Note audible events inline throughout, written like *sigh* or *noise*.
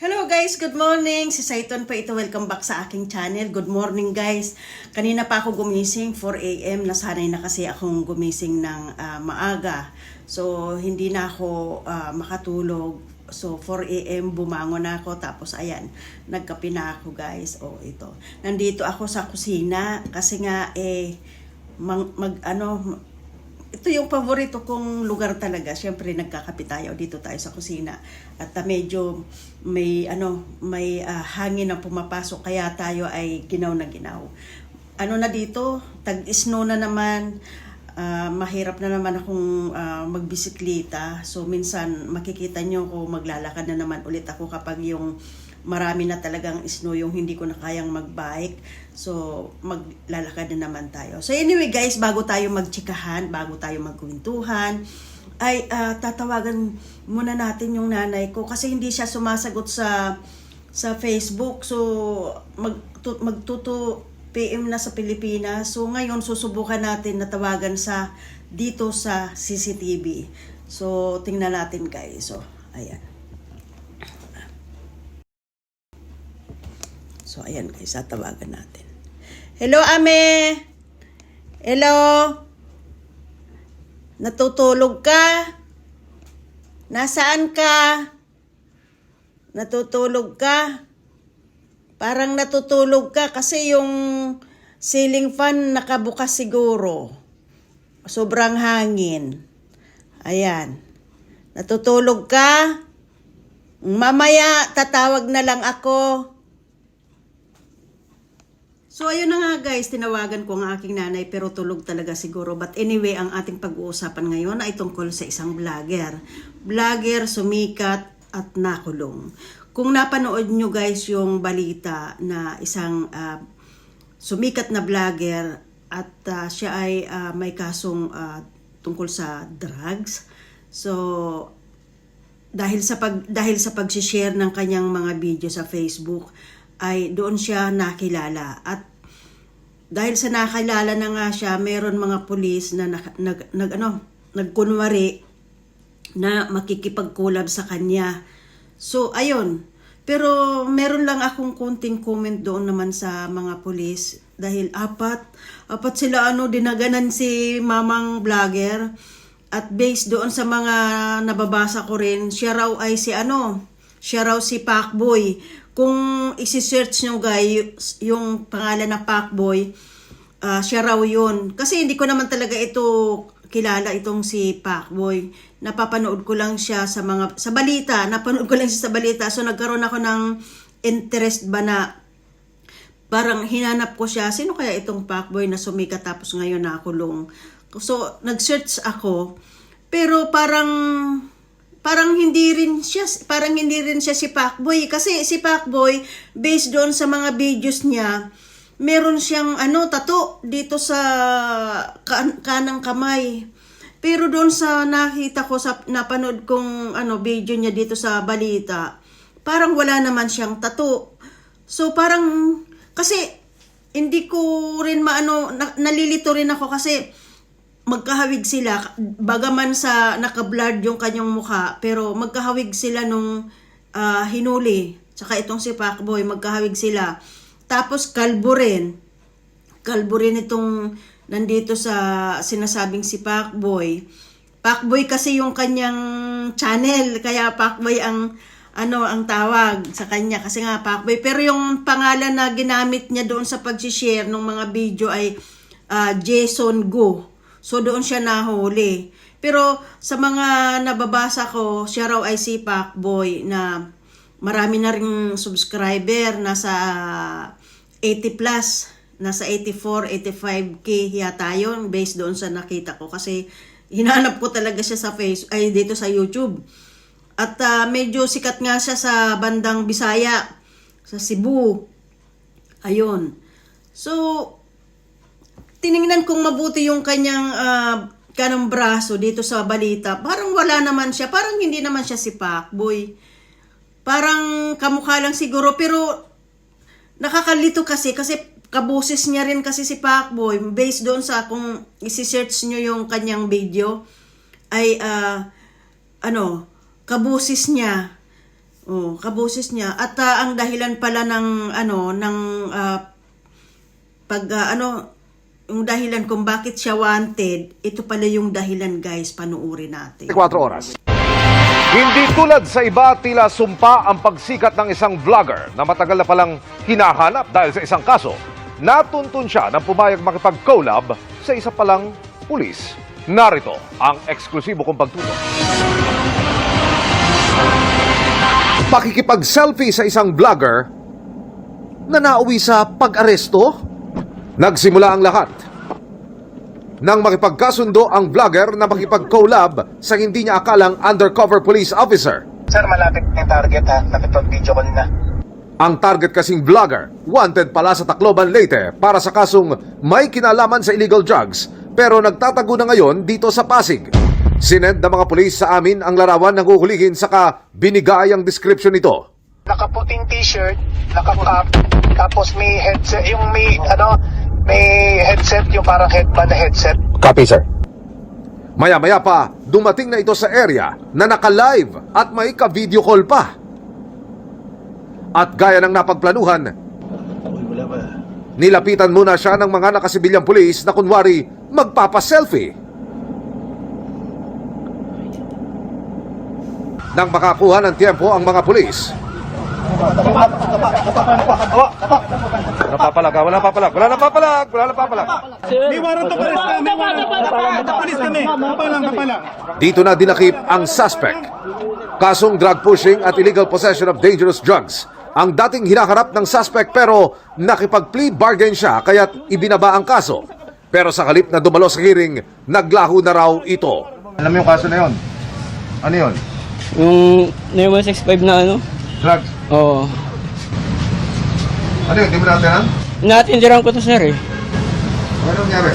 Hello guys, good morning. Si Saiton po ito. Welcome back sa aking channel. Good morning guys. Kanina pa ako gumising, 4 a.m. Nasanay na kasi akong gumising ng ah, maaga. So, hindi na ako ah, makatulog. So, 4 a.m. bumangon na ako. Tapos, ayan, nagkape na ako guys. O, ito. Nandito ako sa kusina kasi nga, eh, mang- mag, ano, ito yung paborito kong lugar talaga. Siyempre nagkakape tayo dito tayo sa kusina. At ah, medyo may ano, may ah, hangin na pumapasok kaya tayo ay ginaw na ginaw. Ano na dito, tag-snow na naman. ah, mahirap na naman akong ah, magbisikleta. So minsan makikita nyo ko maglalakad na naman ulit ako kapag yung marami na talagang snow yung hindi ko na kayang magbike. So, maglalakad na naman tayo. So, anyway guys, bago tayo magtsikahan, bago tayo magkwentuhan, ay ah, tatawagan muna natin yung nanay ko kasi hindi siya sumasagot sa sa Facebook. So, mag, tu, magtuto PM na sa Pilipinas. So, ngayon susubukan natin na tawagan sa dito sa CCTV. So, tingnan natin guys. So, ayan. So, ayan guys, tatawagan natin. Hello, Ame! Hello? Natutulog ka? Nasaan ka? Natutulog ka? Parang natutulog ka kasi yung ceiling fan nakabukas siguro. Sobrang hangin. Ayan. Natutulog ka? Mamaya tatawag na lang ako. So ayun na nga guys, tinawagan ko ang aking nanay pero tulog talaga siguro. But anyway, ang ating pag-uusapan ngayon ay tungkol sa isang vlogger. Vlogger, sumikat at nakulong. Kung napanood nyo guys yung balita na isang ah, sumikat na vlogger at ah, siya ay ah, may kasong ah, tungkol sa drugs. So dahil sa pag dahil sa pag-share ng kanyang mga video sa Facebook ay doon siya nakilala. At dahil sa nakilala na nga siya meron mga pulis na nag, nag, nag ano nagkunwari na makikipagkulab sa kanya. So ayun. Pero meron lang akong konting comment doon naman sa mga pulis. Dahil apat apat sila ano dinaganan si mamang vlogger. At based doon sa mga nababasa ko rin, siya raw ay si ano, siya raw si Pacboy. Kung isi-search nyo guys, yung pangalan na Pacboy, ah siya raw yun. Kasi hindi ko naman talaga ito kilala itong si Pacboy. Napapanood ko lang siya sa mga, sa balita, napanood ko lang siya sa balita. So nagkaroon ako ng interest ba na parang hinanap ko siya, sino kaya itong Pacboy na sumikat tapos ngayon nakulong. So, nag-search ako, pero parang parang hindi rin siya parang hindi rin siya si Pacboy. Kasi si Pacboy based doon sa mga videos niya meron siyang ano tato dito sa kan- kanang kamay. Pero doon sa nakita ko sa napanood kong ano video niya dito sa balita parang wala naman siyang tato so parang kasi hindi ko rin maano na, nalilito rin ako kasi magkahawig sila bagaman sa naka-blurred yung kanyang mukha pero magkahawig sila nung ah, hinuli tsaka itong si Pacboy magkahawig sila. Tapos kalbo rin. Kalbo rin itong nandito sa sinasabing si Pacboy. Pacboy kasi yung kanyang channel kaya Pacboy ang ano ang tawag sa kanya kasi nga Pacboy. Pero yung pangalan na ginamit niya doon sa pag-share ng mga video ay ah, Jason Go So doon siya nahuli. Pero sa mga nababasa ko, siya raw ay si Pacboy na marami na ring subscriber, nasa 80 plus, nasa 84, 85k yata yun based doon sa nakita ko kasi hinanap ko talaga siya sa face ay dito sa YouTube. At ah, medyo sikat nga siya sa bandang Bisaya, sa Cebu. Ayun. So, tiningnan kong mabuti yung kanyang ah, kanang braso dito sa balita. Parang wala naman siya. Parang hindi naman siya si Pacboy. Parang kamukha lang siguro. Pero nakakalito kasi kasi kabusis niya rin kasi si Pacboy. Based doon sa kung isi-search nyo yung kanyang video ay ah, ano, kabusis niya. Oh, kaboses niya. At ah, ang dahilan pala ng ano ng ah, pag ah, ano yung dahilan kung bakit siya wanted, ito pala yung dahilan guys, panuuri natin. 4 oras. Hindi tulad sa iba, tila sumpa ang pagsikat ng isang vlogger na matagal na palang hinahanap dahil sa isang kaso. Natuntun siya ng pumayag makipag-collab sa isa palang pulis. Narito ang eksklusibo kong pagtulong. Pakikipag-selfie sa isang vlogger na nauwi sa pag-aresto? Nagsimula ang lahat nang makipagkasundo ang vlogger na makipag-collab sa hindi niya akalang undercover police officer. Sir, malapit na yung target ha. Nakipag-video call na. Ang target kasing vlogger, wanted pala sa Tacloban Leyte para sa kasong may kinalaman sa illegal drugs pero nagtatago na ngayon dito sa Pasig. Sinend ng mga pulis sa amin ang larawan ng huhulihin saka binigay ang description nito. Nakaputing t-shirt, naka-cap, tapos may headset, yung may, ano, may headset, yung parang headband na headset. Copy, sir. Maya-maya pa, dumating na ito sa area na naka-live at may ka-video call pa. At gaya ng napagplanuhan, nilapitan muna siya ng mga nakasibilyang pulis na kunwari magpapaselfie. Nang makakuha ng tiempo ang mga pulis, Napapalag, wala napapalag, wala napapalag, wala napapalag. May warrant of arrest ka, may warrant. Kapalis kami. Kapalang, kapalang. Dito na dinakip ang suspect. Kasong drug pushing at illegal possession of dangerous drugs. Ang dating hinaharap ng suspect pero nakipag-plea bargain siya kaya't ibinaba ang kaso. Pero sa kalip na dumalo sa hearing, naglaho na raw ito. Alam mo yung kaso na yun? Ano yun? Yung 9165 na ano? Drugs? Oo. Ano yun? Di mo natin alam? Natindiran ko to sir eh. Ano nangyari?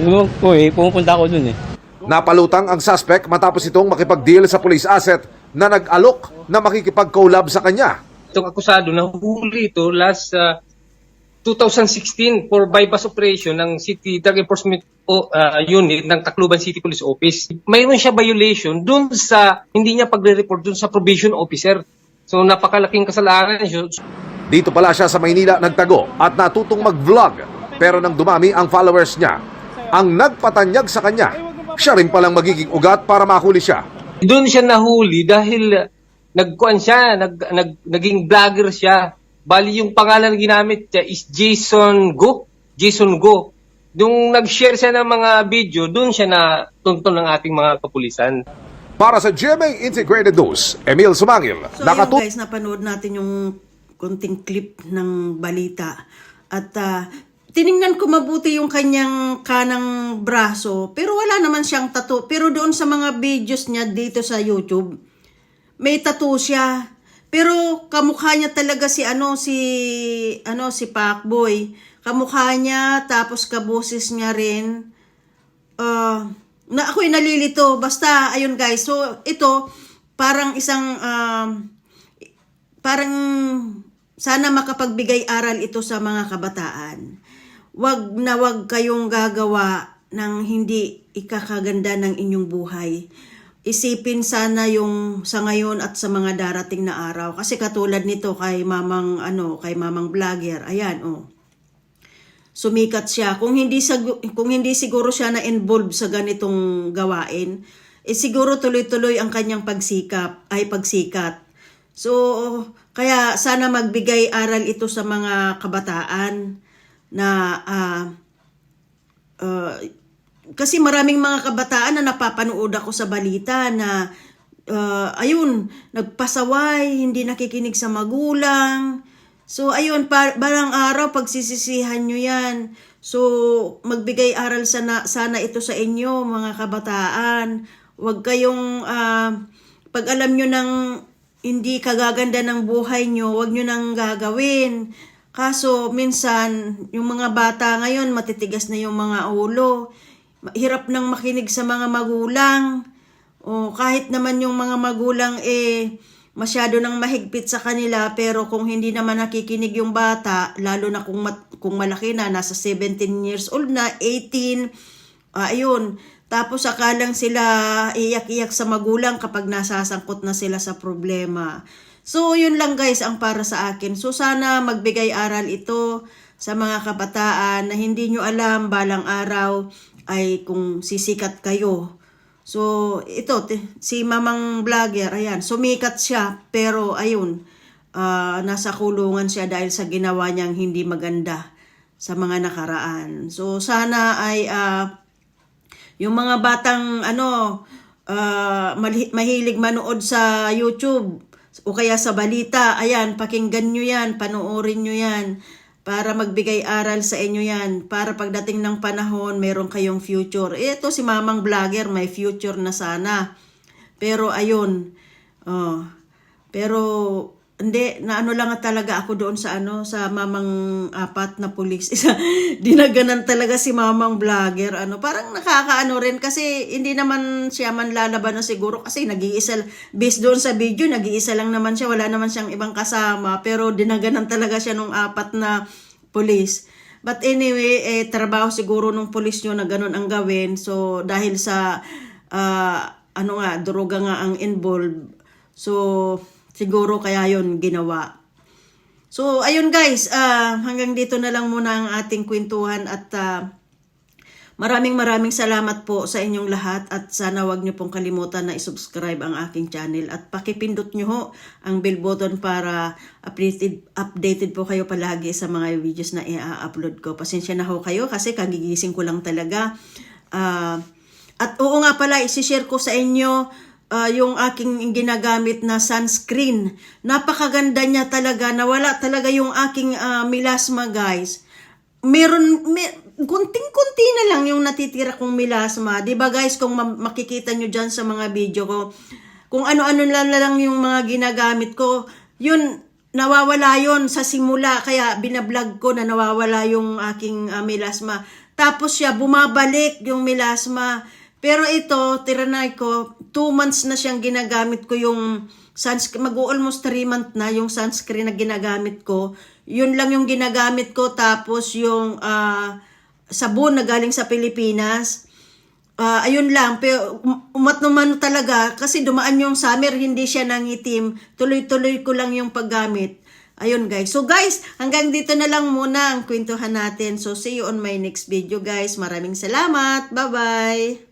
Ewan ko eh, pumupunta ako dun eh. Napalutang ang suspect matapos itong makipag-deal sa police asset na nag-alok na makikipag-collab sa kanya. itong akusado na huli ito last uh, 2016 for bypass operation ng City Drug Enforcement o, uh, Unit ng Tacloban City Police Office. Mayroon siya violation dun sa hindi niya pagre-report dun sa probation officer. So napakalaking kasalanan niya. Dito pala siya sa Maynila nagtago at natutong mag-vlog. Pero nang dumami ang followers niya, ang nagpatanyag sa kanya, siya rin palang magiging ugat para mahuli siya. Doon siya nahuli dahil nagkuan siya, nag, nag, naging vlogger siya. Bali yung pangalan na ginamit niya is Jason Go. Jason Go. Nung nag-share siya ng mga video, doon siya na tuntun ng ating mga kapulisan. Para sa GMA Integrated News, Emil Sumangil, So nakatut- yun guys, napanood natin yung konting clip ng balita. At ah, tiningnan ko mabuti yung kanyang kanang braso. Pero wala naman siyang tattoo. Pero doon sa mga videos niya dito sa YouTube, may tattoo siya. Pero kamukha niya talaga si ano si ano si Pacboy. Kamukha niya tapos kaboses niya rin. Ah, na ako'y nalilito. Basta ayun guys. So ito parang isang um, parang sana makapagbigay aral ito sa mga kabataan. Wag na wag kayong gagawa ng hindi ikakaganda ng inyong buhay. Isipin sana yung sa ngayon at sa mga darating na araw. Kasi katulad nito kay mamang ano, kay mamang vlogger. Ayan, oh. Sumikat siya. Kung hindi sa kung hindi siguro siya na involved sa ganitong gawain, eh siguro tuloy-tuloy ang kanyang pagsikap ay pagsikat. So, kaya sana magbigay aral ito sa mga kabataan na ah, ah, kasi maraming mga kabataan na napapanood ako sa balita na ah, ayun, nagpasaway, hindi nakikinig sa magulang. So ayun, par- barang araw pagsisisihan nyo yan. So magbigay aral sana, sana ito sa inyo mga kabataan. Huwag kayong ah, pag alam nyo ng hindi kagaganda ng buhay nyo, huwag nyo nang gagawin. Kaso, minsan, yung mga bata ngayon, matitigas na yung mga ulo. Hirap nang makinig sa mga magulang. O kahit naman yung mga magulang eh masyado nang mahigpit sa kanila pero kung hindi naman nakikinig yung bata lalo na kung mat- kung malaki na nasa 17 years old na 18 ah, ayun tapos akalang sila iyak-iyak sa magulang kapag nasasangkot na sila sa problema So, yun lang guys ang para sa akin. So, sana magbigay aral ito sa mga kabataan na hindi nyo alam balang araw ay kung sisikat kayo. So, ito, si mamang vlogger, ayan, sumikat siya, pero ayun, ah, nasa kulungan siya dahil sa ginawa niyang hindi maganda sa mga nakaraan. So, sana ay ah, yung mga batang ano mali- mahilig manood sa YouTube o kaya sa balita, ayan, pakinggan nyo yan, panoorin nyo yan para magbigay aral sa inyo yan. Para pagdating ng panahon, meron kayong future. Ito si mamang vlogger, may future na sana. Pero ayun, oh, pero hindi, na ano lang talaga ako doon sa ano, sa mamang apat na pulis. *laughs* Dinaganan talaga si mamang vlogger. Ano, parang nakakaano rin kasi hindi naman siya man lalaban na siguro kasi nag-iisa, based doon sa video, nag-iisa lang naman siya, wala naman siyang ibang kasama. Pero dinaganan talaga siya nung apat na pulis. But anyway, eh, trabaho siguro nung pulis nyo na ganun ang gawin. So, dahil sa, ah, ano nga, droga nga ang involved. So, siguro kaya yon ginawa. So, ayun guys, ah, hanggang dito na lang muna ang ating kwentuhan at ah, maraming maraming salamat po sa inyong lahat at sana wag niyo pong kalimutan na isubscribe ang aking channel at pakipindot niyo ho ang bell button para updated, updated po kayo palagi sa mga videos na i-upload ko. Pasensya na ho kayo kasi kagigising ko lang talaga. Ah, at oo nga pala, isi-share ko sa inyo ah, yung aking ginagamit na sunscreen. Napakaganda niya talaga. Nawala talaga yung aking ah, melasma, guys. Meron, may, kunting-kunti na lang yung natitira kong melasma. 'Di ba guys, kung ma- makikita nyo dyan sa mga video ko, kung ano-ano lang lang yung mga ginagamit ko, yun, nawawala yon sa simula. Kaya binablog ko na nawawala yung aking ah, melasma. Tapos siya, bumabalik yung melasma. Pero ito, tiranay ko, two months na siyang ginagamit ko yung sunscreen, mag-almost three month na yung sunscreen na ginagamit ko. Yun lang yung ginagamit ko. Tapos yung ah, sabon na galing sa Pilipinas. Ah, ayun lang, pero um- umat naman talaga kasi dumaan yung summer, hindi siya nangitim. Tuloy-tuloy ko lang yung paggamit. Ayun guys. So guys, hanggang dito na lang muna ang kwentuhan natin. So see you on my next video guys. Maraming salamat. Bye-bye.